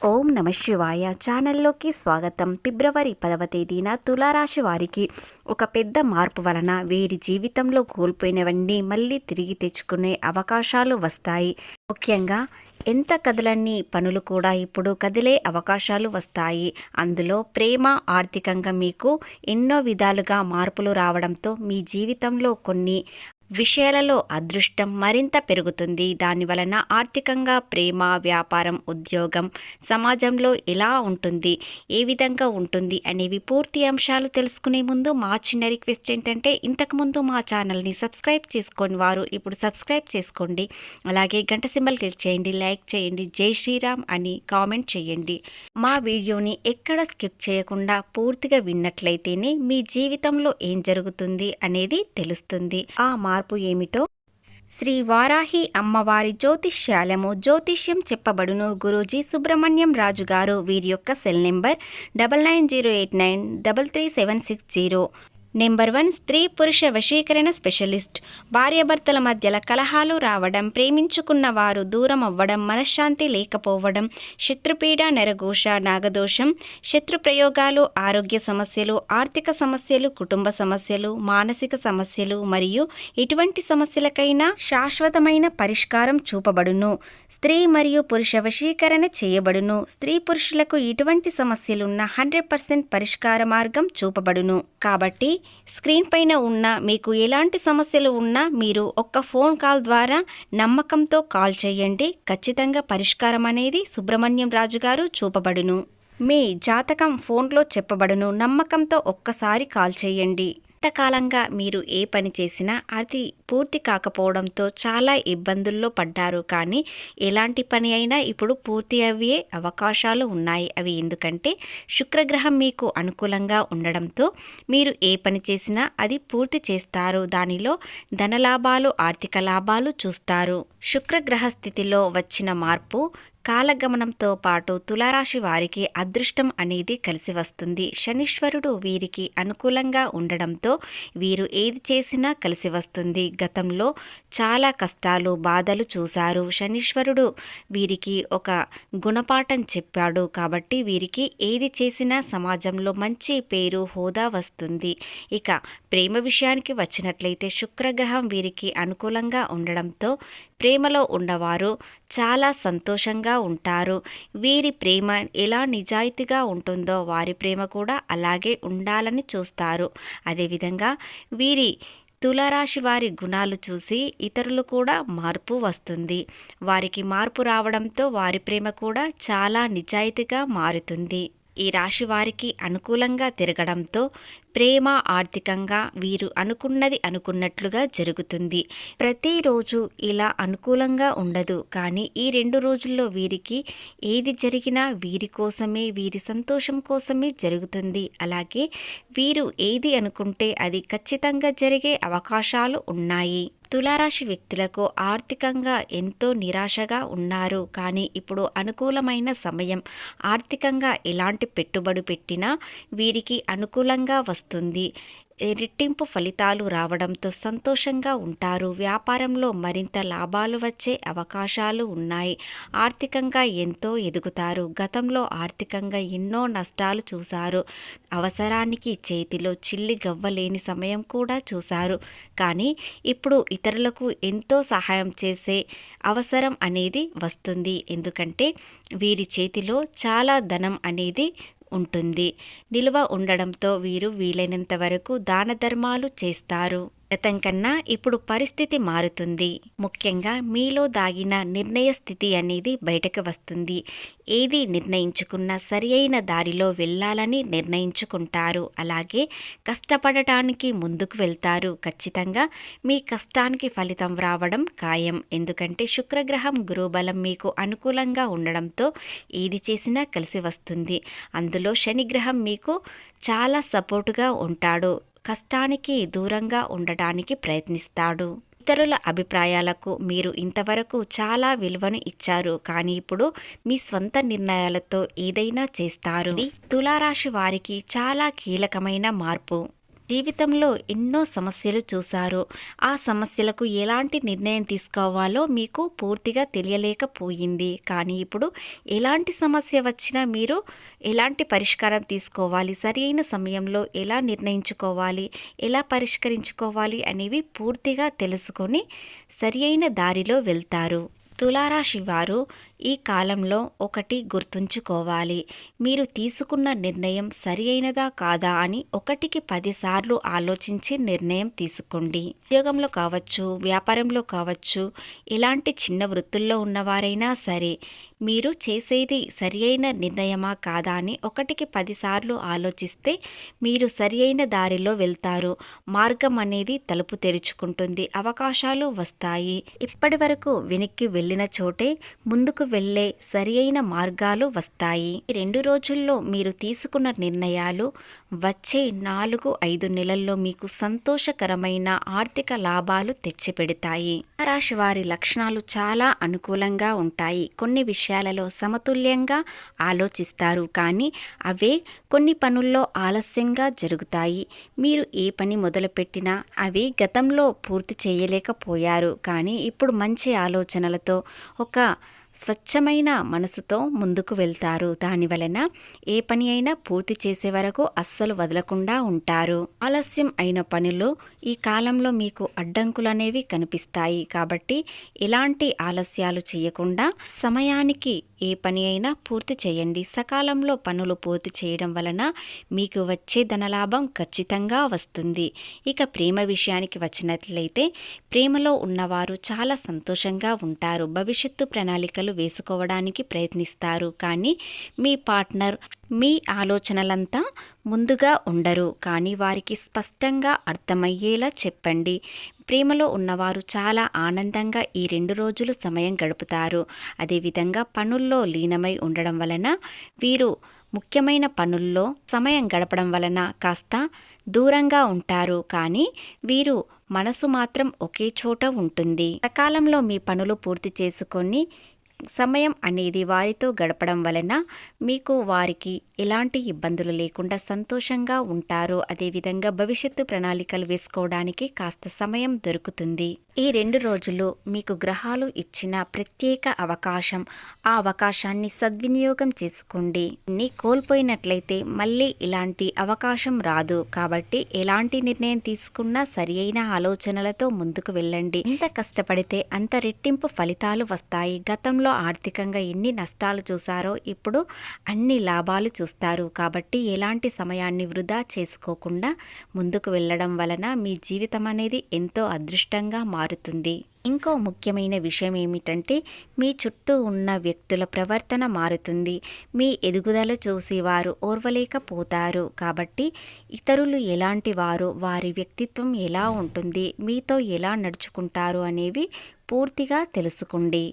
ఓం నమ శివాయ ఛానల్లోకి స్వాగతం. ఫిబ్రవరి పదవ తేదీన తులారాశి వారికి ఒక పెద్ద మార్పు వలన వీరి జీవితంలో కోల్పోయినవన్నీ మళ్ళీ తిరిగి తెచ్చుకునే అవకాశాలు వస్తాయి. ముఖ్యంగా ఎంత కదలన్ని పనులు కూడా ఇప్పుడు కదిలే అవకాశాలు వస్తాయి. అందులో ప్రేమ ఆర్థికంగా మీకు ఎన్నో విధాలుగా మార్పులు రావడంతో మీ జీవితంలో కొన్ని విషయాలలో అదృష్టం మరింత పెరుగుతుంది. దాని వలన ఆర్థికంగా ప్రేమ వ్యాపారం ఉద్యోగం సమాజంలో ఎలా ఉంటుంది ఏ విధంగా ఉంటుంది అనేవి పూర్తి అంశాలు తెలుసుకునే ముందు మా చిన్న రిక్వెస్ట్ ఏంటంటే ఇంతకుముందు మా ఛానల్ని సబ్స్క్రైబ్ చేసుకోని వారు ఇప్పుడు సబ్స్క్రైబ్ చేసుకోండి. అలాగే గంట సింబల్ క్లిక్ చేయండి లైక్ చేయండి జై శ్రీరామ్ అని కామెంట్ చేయండి. మా వీడియోని ఎక్కడ స్కిప్ చేయకుండా పూర్తిగా విన్నట్లయితేనే మీ జీవితంలో ఏం జరుగుతుంది అనేది తెలుస్తుంది. ఆ మా మార్పు ఏమిటో? శ్రీ వారాహి అమ్మవారి జ్యోతిష్యాలము జ్యోతిష్యం చెప్పబడును. గురూజీ సుబ్రహ్మణ్యం రాజు గారు వీరి యొక్క cell number double nine zero eight nine double three seven six zero. Number one స్త్రీ పురుష వశీకరణ స్పెషలిస్ట్. భార్యాభర్తల మధ్యల కలహాలు రావడం ప్రేమించుకున్న వారు దూరం అవ్వడం మనశ్శాంతి లేకపోవడం శత్రుపీడ నెరఘోష నాగదోషం శత్రు ప్రయోగాలు ఆరోగ్య సమస్యలు ఆర్థిక సమస్యలు కుటుంబ సమస్యలు మానసిక సమస్యలు మరియు ఎటువంటి సమస్యలకైనా శాశ్వతమైన పరిష్కారం చూపబడును. స్త్రీ మరియు పురుష వశీకరణ చేయబడును. స్త్రీ పురుషులకు ఇటువంటి సమస్యలున్న హండ్రెడ్ పర్సెంట్ పరిష్కార మార్గం చూపబడును. కాబట్టి స్క్రీన్ పైన ఉన్న మీకు ఎలాంటి సమస్యలు ఉన్నా మీరు ఒక్క ఫోన్ కాల్ ద్వారా నమ్మకంతో కాల్ చేయండి. ఖచ్చితంగా పరిష్కారం అనేది సుబ్రహ్మణ్యం రాజు గారు చూపబడును. మీ జాతకం ఫోన్లో చెప్పబడును. నమ్మకంతో ఒక్కసారి కాల్ చేయండి. ఇంతకాలంగా మీరు ఏ పని చేసినా అది పూర్తి కాకపోవడంతో చాలా ఇబ్బందుల్లో పడ్డారు. కానీ ఎలాంటి పని అయినా ఇప్పుడు పూర్తి అయ్యే అవకాశాలు ఉన్నాయి. అవి ఎందుకంటే శుక్రగ్రహం మీకు అనుకూలంగా ఉండడంతో మీరు ఏ పని చేసినా అది పూర్తి చేస్తారు. దానిలో ధనలాభాలు ఆర్థిక లాభాలు చూస్తారు. శుక్రగ్రహ స్థితిలో వచ్చిన మార్పు కాలగమనంతో పాటు తులారాశి వారికి అదృష్టం అనేది కలిసి వస్తుంది. శనీశ్వరుడు వీరికి అనుకూలంగా ఉండడంతో వీరు ఏది చేసినా కలిసి వస్తుంది. గతంలో చాలా కష్టాలు బాధలు చూశారు. శనీశ్వరుడు వీరికి ఒక గుణపాఠం చెప్పాడు కాబట్టి వీరికి ఏది చేసినా సమాజంలో మంచి పేరు హోదా వస్తుంది. ఇక ప్రేమ విషయానికి వచ్చినట్లయితే శుక్రగ్రహం వీరికి అనుకూలంగా ఉండడంతో ప్రేమలో ఉన్నవారు చాలా సంతోషంగా ఉంటారు. వీరి ప్రేమ ఎలా నిజాయితీగా ఉంటుందో వారి ప్రేమ కూడా అలాగే ఉండాలని చూస్తారు. అదేవిధంగా వీరి తులారాశి వారి గుణాలు చూసి ఇతరులు కూడా మార్పు వస్తుంది. వారికి మార్పు రావడంతో వారి ప్రేమ కూడా చాలా నిజాయితీగా మారుతుంది. ఈ రాశి వారికి అనుకూలంగా తిరగడంతో ప్రేమ ఆర్థికంగా వీరు అనుకున్నది అనుకున్నట్లుగా జరుగుతుంది. ప్రతిరోజు ఇలా అనుకూలంగా ఉండదు. కానీ ఈ రెండు రోజుల్లో వీరికి ఏది జరిగినా వీరి కోసమే వీరి సంతోషం కోసమే జరుగుతుంది. అలాగే వీరు ఏది అనుకుంటే అది ఖచ్చితంగా జరిగే అవకాశాలు ఉన్నాయి. తులారాశి వ్యక్తులకు ఆర్థికంగా ఎంతో నిరాశగా ఉన్నారు. కానీ ఇప్పుడు అనుకూలమైన సమయం. ఆర్థికంగా ఎలాంటి పెట్టుబడి పెట్టినా వీరికి అనుకూలంగా వస్తుంది వస్తుంది. రెట్టింపు ఫలితాలు రావడంతో సంతోషంగా ఉంటారు. వ్యాపారంలో మరింత లాభాలు వచ్చే అవకాశాలు ఉన్నాయి. ఆర్థికంగా ఎంతో ఎదుగుతారు. గతంలో ఆర్థికంగా ఎన్నో నష్టాలు చూశారు. అవసరానికి చేతిలో చిల్లి గవ్వలేని సమయం కూడా చూశారు. కానీ ఇప్పుడు ఇతరులకు ఎంతో సహాయం చేసే అవసరం అనేది వస్తుంది. ఎందుకంటే వీరి చేతిలో చాలా ధనం అనేది ఉంటుంది. నిల్వ ఉండడంతో వీరు వీలైనంత వరకు దాన ధర్మాలు చేస్తారు. గతం కన్నా ఇప్పుడు పరిస్థితి మారుతుంది. ముఖ్యంగా మీలో దాగిన నిర్ణయ స్థితి అనేది బయటకు వస్తుంది. ఏది నిర్ణయించుకున్నా సరి అయిన దారిలో వెళ్ళాలని నిర్ణయించుకుంటారు. అలాగే కష్టపడటానికి ముందుకు వెళ్తారు. ఖచ్చితంగా మీ కష్టానికి ఫలితం రావడం ఖాయం. ఎందుకంటే శుక్రగ్రహం గురుబలం మీకు అనుకూలంగా ఉండడంతో ఏది చేసినా కలిసి వస్తుంది. అందులో శనిగ్రహం మీకు చాలా సపోర్టుగా ఉంటాడు. కష్టానికి దూరంగా ఉండటానికి ప్రయత్నిస్తాడు. ఇతరుల అభిప్రాయాలకు మీరు ఇంతవరకు చాలా విలువను ఇచ్చారు. కానీ ఇప్పుడు మీ స్వంత నిర్ణయాలతో ఏదైనా చేస్తారు. తులారాశి వారికి చాలా కీలకమైన మార్పు. జీవితంలో ఎన్నో సమస్యలు చూశారు. ఆ సమస్యలకు ఎలాంటి నిర్ణయం తీసుకోవాలో మీకు పూర్తిగా తెలియలేకపోయింది. కానీ ఇప్పుడు ఎలాంటి సమస్య వచ్చినా మీరు ఎలాంటి పరిష్కారం తీసుకోవాలి? సరైన సమయంలో ఎలా నిర్ణయించుకోవాలి? ఎలా పరిష్కరించుకోవాలి? అనేవి పూర్తిగా తెలుసుకొని సరి అయిన దారిలో వెళ్తారు. తులారాశి వారు ఈ కాలంలో ఒకటి గుర్తుంచుకోవాలి. మీరు తీసుకున్న నిర్ణయం సరి అయినదా కాదా అని ఒకటికి పదిసార్లు ఆలోచించి నిర్ణయం తీసుకోండి. ఉద్యోగంలో కావచ్చు వ్యాపారంలో కావచ్చు ఇలాంటి చిన్న వృత్తుల్లో ఉన్నవారైనా సరే మీరు చేసేది సరి అయిన నిర్ణయమా కాదా అని ఒకటికి పదిసార్లు ఆలోచిస్తే మీరు సరి అయిన దారిలో వెళ్తారు. మార్గం అనేది తలుపు తెరుచుకుంటుంది. అవకాశాలు వస్తాయి. ఇప్పటి వరకు వెనక్కి వెళ్ళిన చోటే ముందుకు వెళ్ళే సరి అయిన మార్గాలు వస్తాయి. రెండు రోజుల్లో మీరు తీసుకున్న నిర్ణయాలు వచ్చే నాలుగు ఐదు నెలల్లో మీకు సంతోషకరమైన ఆర్థిక లాభాలు తెచ్చిపెడతాయి. రాశి వారి లక్షణాలు చాలా అనుకూలంగా ఉంటాయి. కొన్ని విషయాలలో సమతుల్యంగా ఆలోచిస్తారు. కానీ అవే కొన్ని పనుల్లో ఆలస్యంగా జరుగుతాయి. మీరు ఏ పని మొదలుపెట్టినా అవి గతంలో పూర్తి చేయలేకపోయారు. కానీ ఇప్పుడు మంచి ఆలోచనలతో ఒక స్వచ్ఛమైన మనసుతో ముందుకు వెళ్తారు. దాని వలన ఏ పని అయినా పూర్తి చేసే వరకు అస్సలు వదలకుండా ఉంటారు. ఆలస్యం అయిన పనులు ఈ కాలంలో మీకు అడ్డంకులు అనేవి కనిపిస్తాయి. కాబట్టి ఎలాంటి ఆలస్యాలు చేయకుండా సమయానికి ఏ పని అయినా పూర్తి చేయండి. సకాలంలో పనులు పూర్తి చేయడం వలన మీకు వచ్చే ధనలాభం ఖచ్చితంగా వస్తుంది. ఇక ప్రేమ విషయానికి వచ్చినట్లయితే ప్రేమలో ఉన్నవారు చాలా సంతోషంగా ఉంటారు. భవిష్యత్తు ప్రణాళికలు వేసుకోవడానికి ప్రయత్నిస్తారు. కానీ మీ పార్ట్నర్ మీ ఆలోచనలంతా ముందుగా ఉండరు. కానీ వారికి స్పష్టంగా అర్థమయ్యేలా చెప్పండి. ప్రేమలో ఉన్నవారు చాలా ఆనందంగా ఈ రెండు రోజులు సమయం గడుపుతారు. అదేవిధంగా పనుల్లో లీనమై ఉండడం వలన వీరు ముఖ్యమైన పనుల్లో సమయం గడపడం వలన కాస్త దూరంగా ఉంటారు. కానీ వీరు మనసు మాత్రం ఒకే చోట ఉంటుంది. సకాలంలో మీ పనులు పూర్తి చేసుకొని సమయం అనేది వారితో గడపడం వలన మీకు వారికి ఎలాంటి ఇబ్బందులు లేకుండా సంతోషంగా ఉంటారు. అదేవిధంగా భవిష్యత్తు ప్రణాళికలు వేసుకోవడానికి కాస్త సమయం దొరుకుతుంది. ఈ రెండు రోజులు మీకు గ్రహాలు ఇచ్చిన ప్రత్యేక అవకాశం. ఆ అవకాశాన్ని సద్వినియోగం చేసుకోండి. ని కోల్పోయినట్లయితే మళ్ళీ ఇలాంటి అవకాశం రాదు. కాబట్టి ఎలాంటి నిర్ణయం తీసుకున్నా సరి అయిన ఆలోచనలతో ముందుకు వెళ్ళండి. ఎంత కష్టపడితే అంత రెట్టింపు ఫలితాలు వస్తాయి. గతంలో ఆర్థికంగా ఎన్ని నష్టాలు చూశారో ఇప్పుడు అన్ని లాభాలు చూస్తారు. కాబట్టి ఎలాంటి సమయాన్ని వృధా చేసుకోకుండా ముందుకు వెళ్ళడం వలన మీ జీవితం అనేది ఎంతో అదృష్టంగా మారుతుంది. ఇంకో ముఖ్యమైన విషయం ఏమిటంటే మీ చుట్టూ ఉన్న వ్యక్తుల ప్రవర్తన మారుతుంది. మీ ఎదుగుదల చూసి వారు ఓర్వలేకపోతారు. కాబట్టి ఇతరులు ఎలాంటి వారు వారి వ్యక్తిత్వం ఎలా ఉంటుంది మీతో ఎలా నడుచుకుంటారు అనేవి పూర్తిగా తెలుసుకోండి.